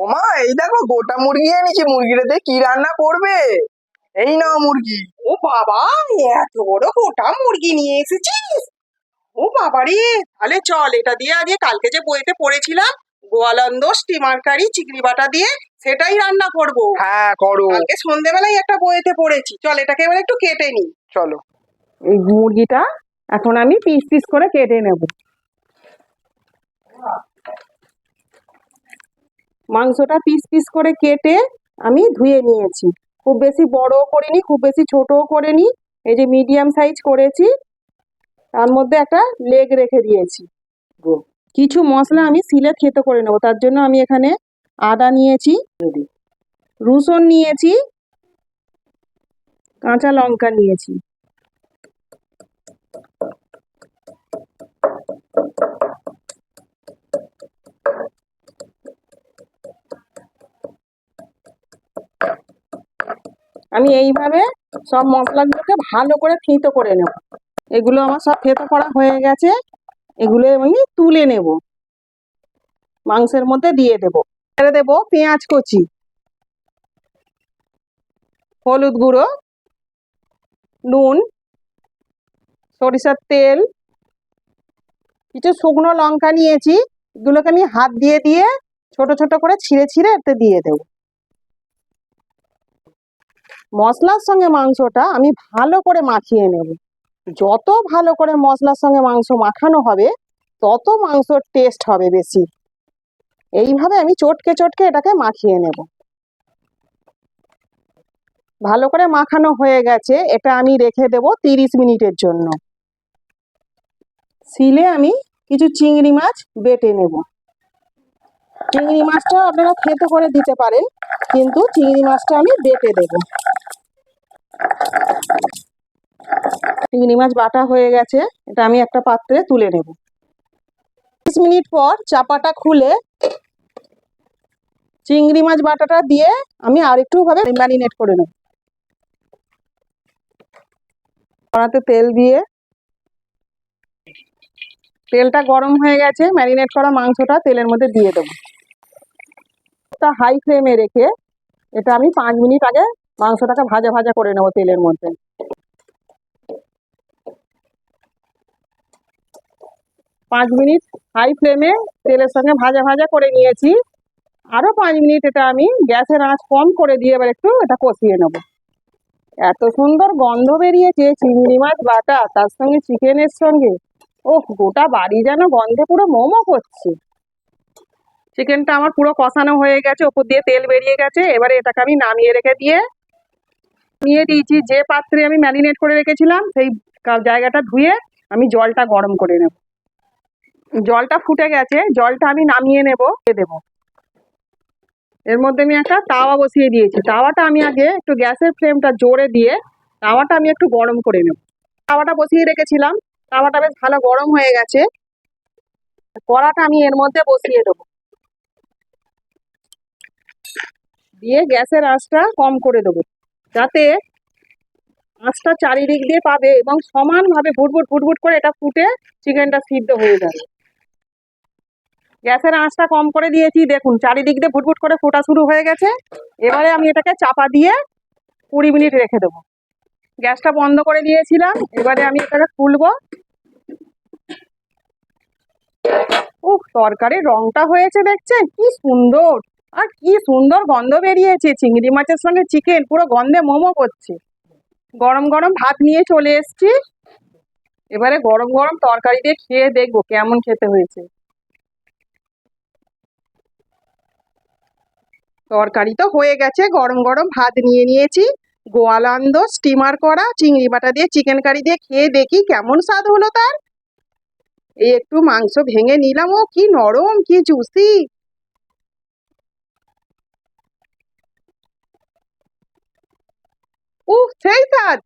ওমা এই দেখো গোটা মুরগি এনেছি। মুরগিটাতে কি রান্না করবে? এই নাও মুরগি। ও বাবা এত বড় গোটা মুরগি নিয়ে এসেছিস। ও বাবা রে তাহলে চল এটা দিয়ে আজকে কালকে যে বইতে পড়েছিলাম গোয়ালন্দ স্টিমার কারি চিংড়ি বাটা দিয়ে সেটাই রান্না করব। হ্যাঁ করো। কালকে সন্ধেবেলায় একটা বইতে পড়েছি। চল এটাকে এবার একটু কেটে নি। চলো। এই মুরগিটা এখন আমি পিস পিস করে কেটে নেব। মাংসটা পিস পিস করে কেটে আমি ধুয়ে নিয়েছি। খুব বেশি বড়ও করিনি, খুব বেশি ছোটও করিনি। এই যে মিডিয়াম সাইজ করেছি, তার মধ্যে একটা লেগ রেখে দিয়েছি। কিছু মশলা আমি সিলে থেতো করে নেব, তার জন্য আমি এখানে আদা নিয়েছি, রসুন নিয়েছি, কাঁচা লঙ্কা নিয়েছি। আমি এইভাবে সব মশলাগুলোকে ভালো করে থেঁতো করে নেব। এগুলো আমার সব থেঁতো করা হয়ে গেছে। এগুলো আমি তুলে নেব। মাংসের মধ্যে দিয়ে দেব। ছেড়ে দেবো পেঁয়াজ কচি, হলুদ গুঁড়ো, নুন, সরিষার তেল, কিছু শুকনো লঙ্কা নিয়েছি। এগুলোকে আমি হাত দিয়ে দিয়ে ছোট ছোট করে ছিঁড়ে ছিঁড়ে এতে দিয়ে দেবো। মশলার সঙ্গে মাংসটা আমি ভালো করে মাখিয়ে নেব। যত ভালো করে মশলার সঙ্গে মাংস মাখানো হবে, তত মাংসর টেস্ট হবে বেশি। এইভাবে আমি চটকে চটকে এটাকে মাখিয়ে নেব। ভালো করে মাখানো হয়ে গেছে, এটা আমি রেখে দেব তিরিশ মিনিটের জন্য। সিলে আমি কিছু চিংড়ি মাছ বেটে নেব। চিংড়ি মাছটা আপনারা খেতে করে দিতে পারেন, কিন্তু চিংড়ি মাছটা আমি বেটে দেবো। চিংড়ি মাছ বাটা হয়ে গেছে, এটা আমি একটা পাত্রে তুলে নেব। বিশ মিনিট পর চাপাটা খুলে চিংড়ি মাছ বাটাটা দিয়ে আমি আরেকটু ভাবে ম্যারিনেট করে নেব। কড়াতে তেল দিয়ে তেলটা গরম হয়ে গেছে, ম্যারিনেট করা মাংসটা তেলের মধ্যে দিয়ে দেবো। তা হাই ফ্লেমে রেখে এটা আমি পাঁচ মিনিট আগে মাংসটাকে ভাজা ভাজা করে নেব তেলের মধ্যে। পাঁচ মিনিট হাই ফ্লেমে তেলের সঙ্গে ভাজা ভাজা করে নিয়েছি। আরও পাঁচ মিনিট এটা আমি গ্যাসের আঁচ কম করে দিয়ে এবার একটু এটা কষিয়ে নেব। এত সুন্দর গন্ধ বেরিয়েছে, চিংড়ি মাছ, বাটা, তার সঙ্গে চিকেনের সঙ্গে। ও গোটা বাড়ি যেন গন্ধে পুরো মোমো করছে। চিকেনটা আমার পুরো কষানো হয়ে গেছে, ওপর দিয়ে তেল বেরিয়ে গেছে। এবারে এটাকে আমি নামিয়ে রেখে দিয়ে নিয়ে দিয়েছি। যে পাত্রে আমি ম্যারিনেট করে রেখেছিলাম, সেই জায়গাটা ধুয়ে আমি জলটা গরম করে নেব। জলটা ফুটে গেছে, জলটা আমি নামিয়ে নেব দেবো। এর মধ্যে আমি একটা তাওয়া বসিয়ে দিয়েছি। তাওয়াটা আমি আগে একটু গ্যাসের ফ্লেমটা জোরে দিয়ে তাওয়াটা আমি একটু গরম করে নেব। তাওয়াটা বসিয়ে রেখেছিলাম, তাওয়াটা বেশ ভালো গরম হয়ে গেছে। কড়াটা আমি এর মধ্যে বসিয়ে দেবো। দিয়ে গ্যাসের আঁচটা কম করে দেবো, যাতে আঁচটা চারিদিক দিয়ে পাবে এবং সমানভাবে ফুটফুট ফুটফুট করে এটা ফুটে চিকেনটা সিদ্ধ হয়ে যাবে। গ্যাসের আঁচটা কম করে দিয়েছি। দেখুন, চারিদিক দিয়ে ফুটফুট করে ফোটা শুরু হয়ে গেছে। এবারে আমি এটাকে চাপা দিয়ে কুড়ি মিনিট রেখে দেবো। গ্যাসটা বন্ধ করে দিয়েছিলাম। এবারে আমি এটাকে খুলবো। উহ তরকারির রংটা হয়েছে দেখছেন? কি সুন্দর! আর কি সুন্দর গন্ধ বেরিয়েছে। চিংড়ি মাছের সঙ্গে চিকেন, পুরো গন্ধে মোমো করছে। গরম গরম ভাত নিয়ে চলে এসেছি। এবারে গরম গরম তরকারি দিয়ে খেয়ে দেখব কেমন খেতে হয়েছে। তরকারি তো হয়ে গেছে। গরম গরম ভাত নিয়ে নিয়েছি। গোয়ালান্দ স্টিমার করা, চিংড়ি বাটা দিয়ে চিকেন কারি দিয়ে খেয়ে দেখি কেমন স্বাদ হলো তার। এই একটু মাংস ভেঙে নিলাম। ও কি নরম, কি জুসি উহ, সেই স্বাদ।